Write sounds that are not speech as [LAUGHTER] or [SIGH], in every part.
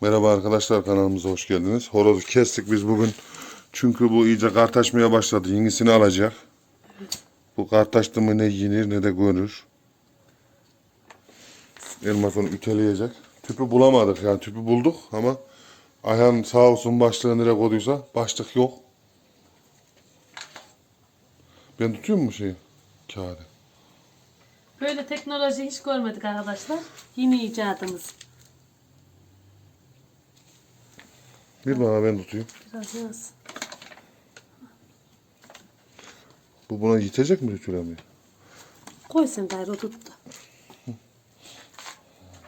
Merhaba arkadaşlar kanalımıza hoş geldiniz. Horozu kestik biz bugün. Çünkü bu iyice kartaşmaya başladı. Yenisini alacak. Bu kartaştı mı ne yenir ne de görür. Elmas onu üteleyecek. Tüpü bulamadık yani tüpü bulduk ama Ayhan sağ olsun başlığı nereye koyduysa başlık yok. Ben tutuyor mu şeyi? Kağıdı. Böyle teknoloji hiç görmedik arkadaşlar. Yeni icadımız. Bir bana ben tutayım. Biraz yaz. Bu buna yetecek mi ütülemiyor? Koy sen gayrı tuttu.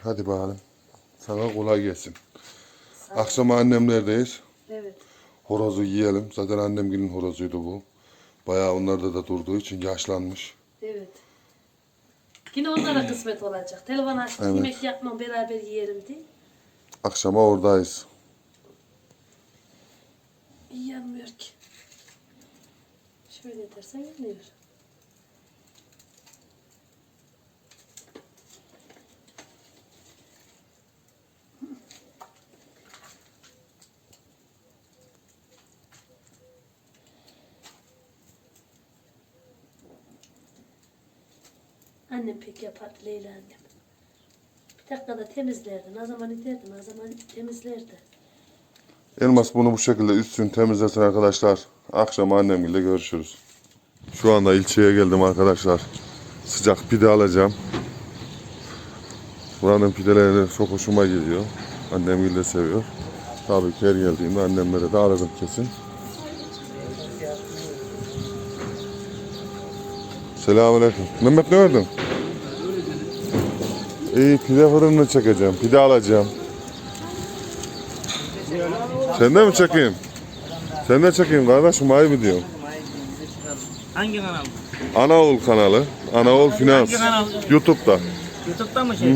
Hadi bakalım. Sana kolay gelsin. Akşam annemlerdeyiz. Evet. Horozu yiyelim. Zaten annemgilin horozuydu bu. Bayağı onlarda da durduğu için yaşlanmış. Evet. Yine onlara kısmet olacak. Telefon açtık Evet. yemek yapmam beraber yiyelim diye. Akşama oradayız. İyi yanmıyor ki. Şöyle edersen yanıyor. Annem pek yapardı Leyla annem. Bir dakikada temizlerdi. Ne zaman iterdi, ne zaman temizlerdi. Elmas bunu bu şekilde üstünü temizlesin arkadaşlar. Akşam annemgille görüşürüz. Şu anda ilçeye geldim arkadaşlar. Sıcak pide alacağım. Buranın pideleri çok hoşuma gidiyor. Annemgil de seviyor. Tabii ki her geldiğimde annemlere de ararım kesin. Selamünaleyküm. Mehmet ne ördün? İyi pide fırınını çekeceğim. Pide alacağım. Sen de mi çekeyim? Sen de çekeyim kardeşim ayıp ediyorum. Hangi kanal? Anaoğul kanalı. Anaoğul Finans. Kanal? YouTube'da. YouTube'da mı şey?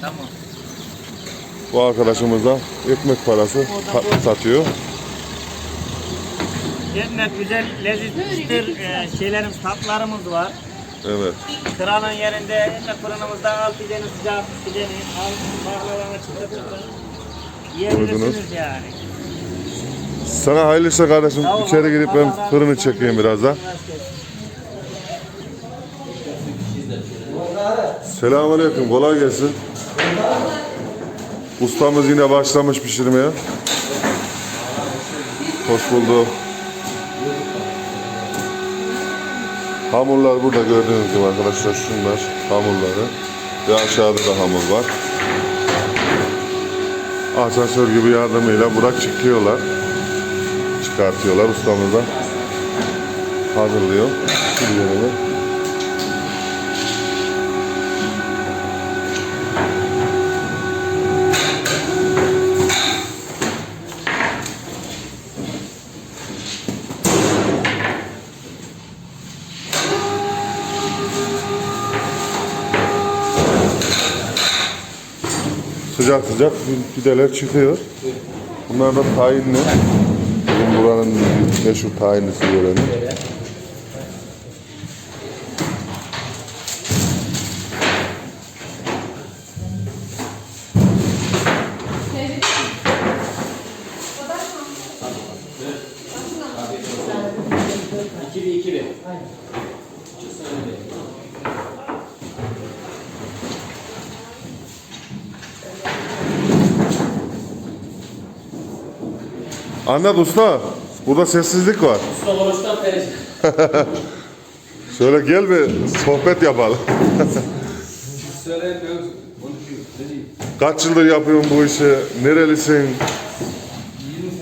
Tamam. Bu arkadaşımız da ekmek parası sa- satıyor. Cennet güzel lezzetlidir e, şeylerimiz, tatlarımız var. Evet. Kralın yerinde ekmek fırınımızda al pideni sıcak pideni al baklavanı çıtır çıtır. Yiyebilirsiniz yani. Sana hayırlısı kardeşim. Sağ ol, İçeri razı ben fırını çekeyim birazdan. Selamünaleyküm. Kolay gelsin. Ustamız yine başlamış pişirmeye. Hoş bulduk. Hamurlar burada gördüğünüz gibi arkadaşlar şunlar hamurları. Ve aşağıda da hamur var. Asansör gibi yardımıyla bura çıkıyorlar. Çıkartıyorlar ustamız da hazırlıyor. Biliyorum. Sıcak sıcak pideler çıkıyor. Bunlar da tayinli. Buranın meşhur tayinlisi görelim. Anlat usta. Burada sessizlik var. [LAUGHS] Şöyle gel bir sohbet yapalım. [LAUGHS] Kaç yıldır yapıyorsun bu işi? Nerelisin? 20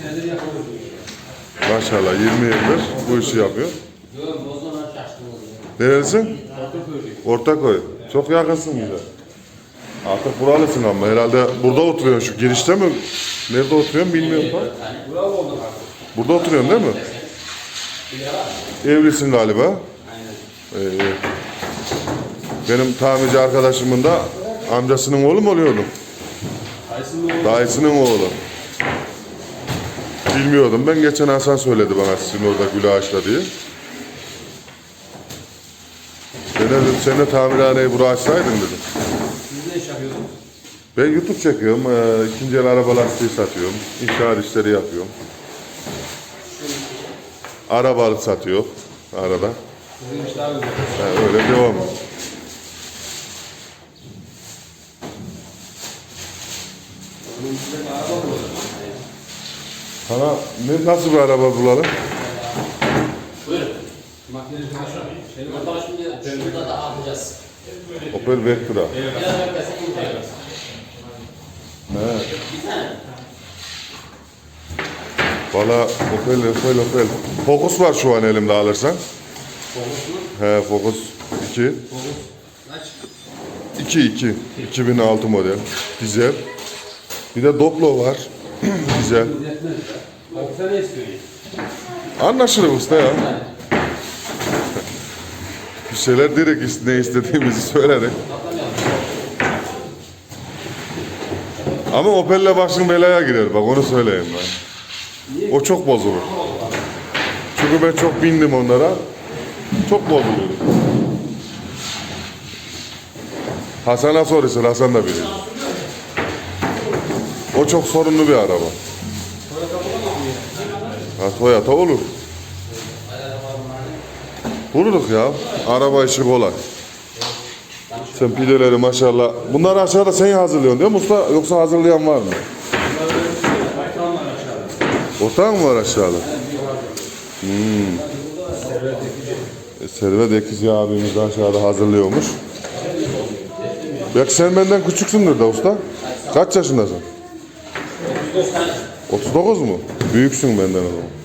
senedir yapıyoruz. Maşallah 20 yıldır bu işi yapıyor. Nerelisin? Ortaköy'lü. Ortaköy. Çok yakınsın bize. Artık buralısın ama herhalde burada oturuyorsun şu girişte mi? Nerede oturuyorsun bilmiyorum. artık. Burada oturuyorsun değil mi? Evlisin galiba. Ee, benim tamirci arkadaşımın da amcasının oğlu mu oluyordu? Dayısının oğlu. Bilmiyordum. Ben geçen Hasan söyledi bana sizin orada gül ağaçta diye. Ben de dedim sen de tamirhaneyi buraya açsaydın dedim. Siz ne iş yapıyordunuz? Ben YouTube çekiyorum. Ee, ikinci el araba lastiği satıyorum. İnşaat işleri yapıyorum. Arabalık satıyor arada. Sizin işler güzel. Yani öyle devam. Araba? Sana ne, nasıl bir araba bulalım? Buyurun. Var. Bakalım şimdi şurada da atacağız. Opel Vectra. Biraz tane. Valla Opel, Opel, Opel. Focus var şu an elimde alırsan. Focus mu? He Focus 2. Focus. Kaç? 2 2. 2006 model. Dizel. Bir de Doblo var. [CLEARS THROAT] Dizel. Focus'a ne istiyorsun? Anlaşılır usta ya. Bir şeyler direkt ne istediğimizi söyledik. Ama Opel'le başın belaya girer bak onu söyleyeyim ben. O çok bozulur. Çünkü ben çok bindim onlara. Çok bozulur. Hasan'a soruyorsun, Hasan da bilir. O çok sorunlu bir araba. Ha, Toyota olur. Buluruz ya. Araba işi kolay. Sen pideleri maşallah. Bunları aşağıda sen hazırlıyorsun değil mi usta? Yoksa hazırlayan var mı? Ortağın mı var aşağıda? Hmm. E, Servet Ekizi abimiz de aşağıda hazırlıyormuş. Belki sen benden küçüksündür da usta. Kaç yaşındasın? 39 mu? Büyüksün benden o zaman.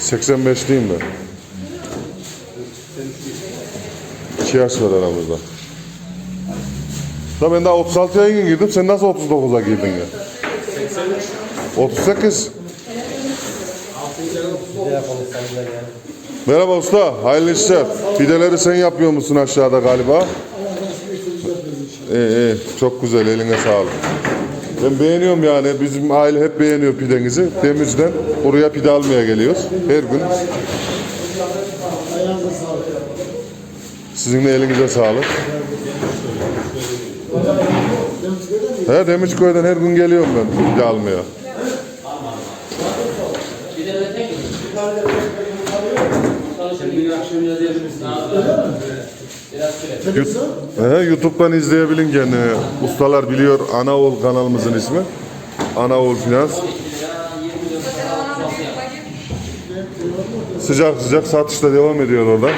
85'liyim ben. 2 yaş var aramızda. Da ben daha 36'ya yeni girdim. Sen nasıl 39'a girdin ya? 38. Merhaba usta. Hayırlı işler. Pideleri sen yapıyor musun aşağıda galiba? İyi iyi. Çok güzel. Eline sağlık. Ben beğeniyorum yani. Bizim aile hep beğeniyor pidenizi. Demirci'den buraya pide almaya geliyoruz. Her gün. Sizin de elinize sağlık. He Demirciköy'den her gün geliyorum ben pide almaya. He, YouTube'dan izleyebilin kendini. Ustalar biliyor Anaol kanalımızın ismi. Anaol Finans. Sıcak sıcak satışta devam ediyor orada.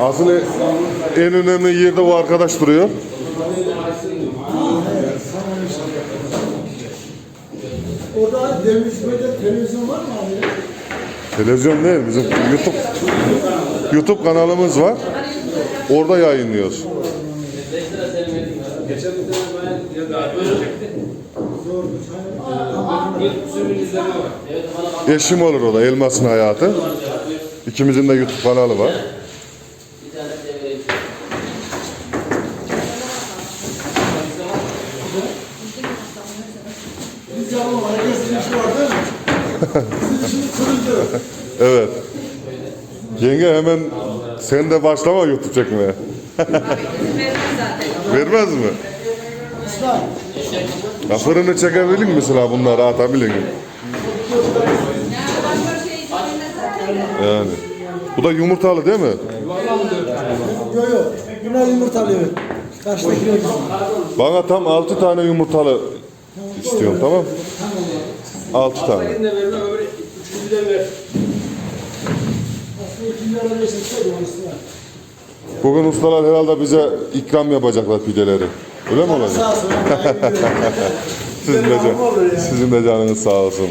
Asıl en önemli yerde o arkadaş duruyor. Orada Demirci'de televizyon var mı abi? Televizyon değil bizim YouTube YouTube kanalımız var. Orada yayınlıyoruz. Geçen. Eşim olur o da Elmas'ın hayatı. İkimizin de YouTube kanalı var. Bir tane de vereyim. Biz yapalım. Herkesin işi var değil mi? Sizin işiniz kırıldı. Evet. Yenge hemen sen de başlama YouTube çekmeye. Vermez mi? Ya fırını çekebilir mesela bunları atabilir mi? Yani. Bu da yumurtalı değil mi? Yok yok. Bunlar yumurtalı evet. Karşıdakiler bizim. Bana tam 6 tane yumurtalı istiyorum tamam? 6 tane. Bugün ustalar herhalde bize ikram yapacaklar pideleri. Öyle mi olacak? Sağ olsun. [LAUGHS] Sizin de, can- sizin de canınız sağ olsun.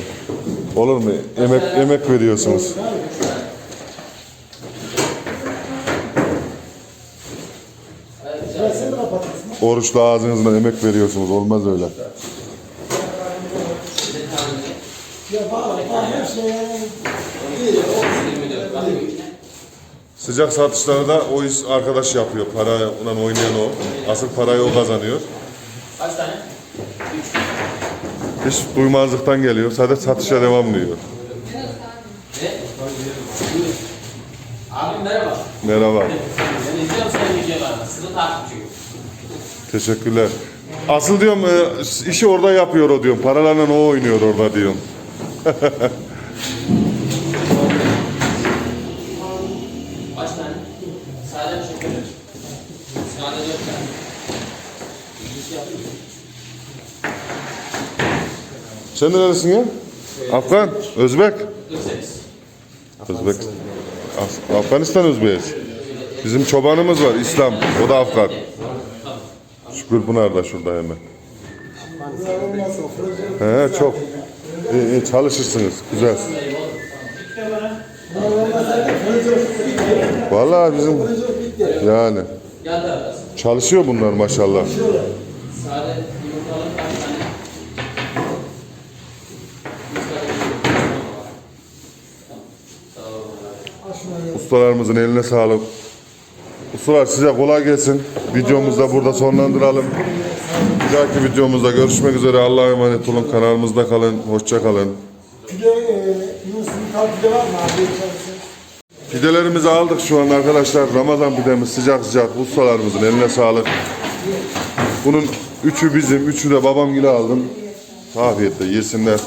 Olur mu? Emek, emek veriyorsunuz. Oruçlu ağzınızla emek veriyorsunuz. Olmaz öyle. Ya bak bak her şeye. Sıcak satışları da o iş arkadaş yapıyor. Parayla oynayan o. Asıl parayı o kazanıyor. Kaç tane? Hiç duymazlıktan geliyor. Sadece satışa devam diyor. Ne? Abim merhaba. Merhaba. Ben izliyorum senin videolarını. Takipçiyim. Teşekkürler. Asıl diyorum e, işi orada yapıyor o diyorum. Paralarla o oynuyor orada diyorum. [LAUGHS] Şeker mi? Sade dört tane. Bir şey yapayım mı? Sen neresin ya? Afgan, Özbek. 48. Özbek. Af- Afganistan Özbeğiz. Bizim çobanımız var İslam. O da Afgan. Şükür Pınar da şurada hemen. He çok. İyi, iyi çalışırsınız. Güzel. Vallahi bizim yani çalışıyor bunlar maşallah. Ustalarımızın eline sağlık. Ustalar size kolay gelsin. Videomuzu da burada sonlandıralım. Bir dahaki videomuzda görüşmek üzere. Allah'a emanet olun. Kanalımızda kalın. Hoşça kalın. Pide, e, Yunus'un pide var mı? Pidelerimizi aldık şu an arkadaşlar. Ramazan pidemiz sıcak sıcak. Ustalarımızın eline sağlık. Bunun üçü bizim, üçü de babam gibi aldım. Afiyetle yesinler.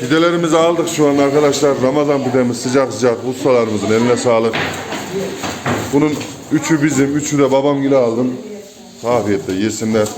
Pidelerimizi aldık şu an arkadaşlar. Ramazan pidemiz sıcak sıcak. Ustalarımızın eline sağlık. Bunun üçü bizim, üçü de babam gibi aldım. Afiyetle yesinler.